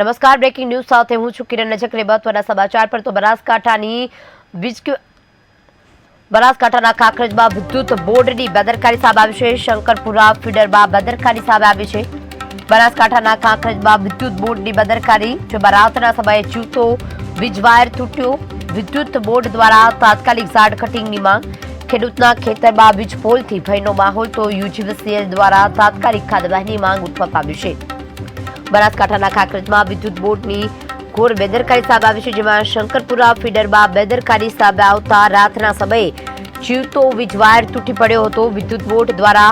નમસ્કાર breaking news સાથે હું છું કિરણ નજકરે મહત્વના સમાચાર પર તો બનાસકાંઠાની વીજ બનાસકાંઠાના કાંકરેજમાં વિદ્યુત બોર્ડની બેદરકારી સામે આવી છે. શંકરપુરા ફીડરમાં બેદરકારી સામે આવી છે. બનાસકાંઠાના કાંકરેજમાં વિદ્યુત બોર્ડની બેદરકારી, જેમાં રાતના સમયે ચૂતો વીજ વાયર તૂટ્યો. વિદ્યુત બોર્ડ દ્વારા તાત્કાલિક ઝાડ કટિંગની માંગ. ખેડૂતના ખેતરમાં વીજ પોલથી ભયનો માહોલ, તો યુજીવીસીએલ દ્વારા તાત્કાલિક કાર્યવાહીની માંગ ઉઠવા પામી છે. બનાસકાંઠાના ખાખરજમાં વિદ્યુત બોર્ડની ઘોર બેદરકારી સામે આવી છે, જેમાં શંકરપુરા ફીડરમાં બેદરકારી સામે આવતા રાતના સમયે જીવતો વીજ વાયર તૂટી પડ્યો હતો. વિદ્યુત બોર્ડ દ્વારા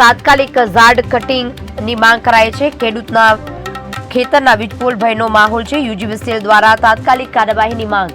તાત્કાલિક ઝાડ કટિંગની માંગ કરાઈ છે. ખેડૂતના ખેતરના વીજપોલ ભયનો માહોલ છે. યુજીવીસીએલ દ્વારા તાત્કાલિક કાર્યવાહીની માંગ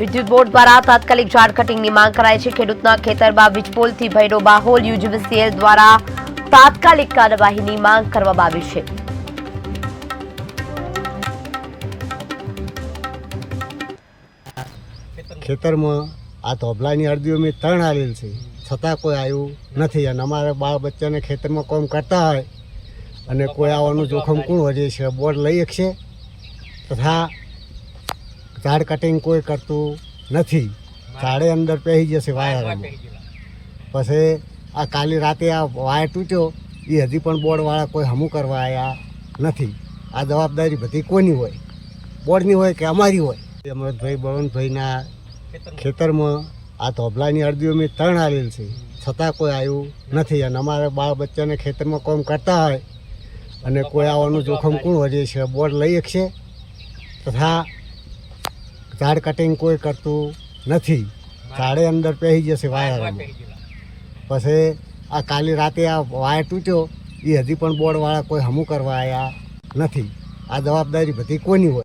વિદ્યુત બોર્ડ દ્વારા તાત્કાલિક ઝાડ કટિંગની માંગ કરાય છે. ખેડૂતના ખેતરમાં વીજપોલથી ભયનો માહોલ યુજીવીસીએલ દ્વારા તાત્કાલિક કાર્યવાહીની માંગ કરવામાં આવી છે. ખેતરમાં આ ધોબલાની અરજીઓ મેં ત્રણ આલેલ છે. છતાં કોઈ આવ્યું નથી. અને અમારા બાળ બચ્ચાને ખેતરમાં કામ કરતા હોય અને કોઈ આવવાનું જોખમ કોણ વધે છે, બોર્ડ લઈ શકશે? તથા ઝાડ કટિંગ કોઈ કરતું નથી. ઝાડે અંદર પહેરી જશે વાયરમાં પછી આ કાલી રાતે આ વાયર તૂટ્યો એ હજી પણ બોર્ડવાળા કોઈ હમું કરવા આવ્યા નથી. આ જવાબદારી બધી કોની હોય? બોર્ડની હોય કે અમારી હોય? અમરતભાઈ બળવંતભાઈના ખેતરમાં. આ ધોબલાની અરજીઓ મેં ત્રણ આવેલ છે. છતાં કોઈ આવ્યું નથી. અને અમારા બાળ બચ્ચાને ખેતરમાં કામ કરતા હોય અને કોઈ આવવાનું જોખમ કોણ વધે છે? બોર્ડ લઈ શકશે? તથા ઝાડ કટિંગ કોઈ કરતું નથી. ઝાડે અંદર પહેરી જશે વાયરમાં પછી આ કાલી રાતે આ વાયર તૂટ્યો એ હજી પણ બોર્ડવાળા કોઈ હમું કરવા આવ્યા નથી. આ જવાબદારી બધી કોની હોય?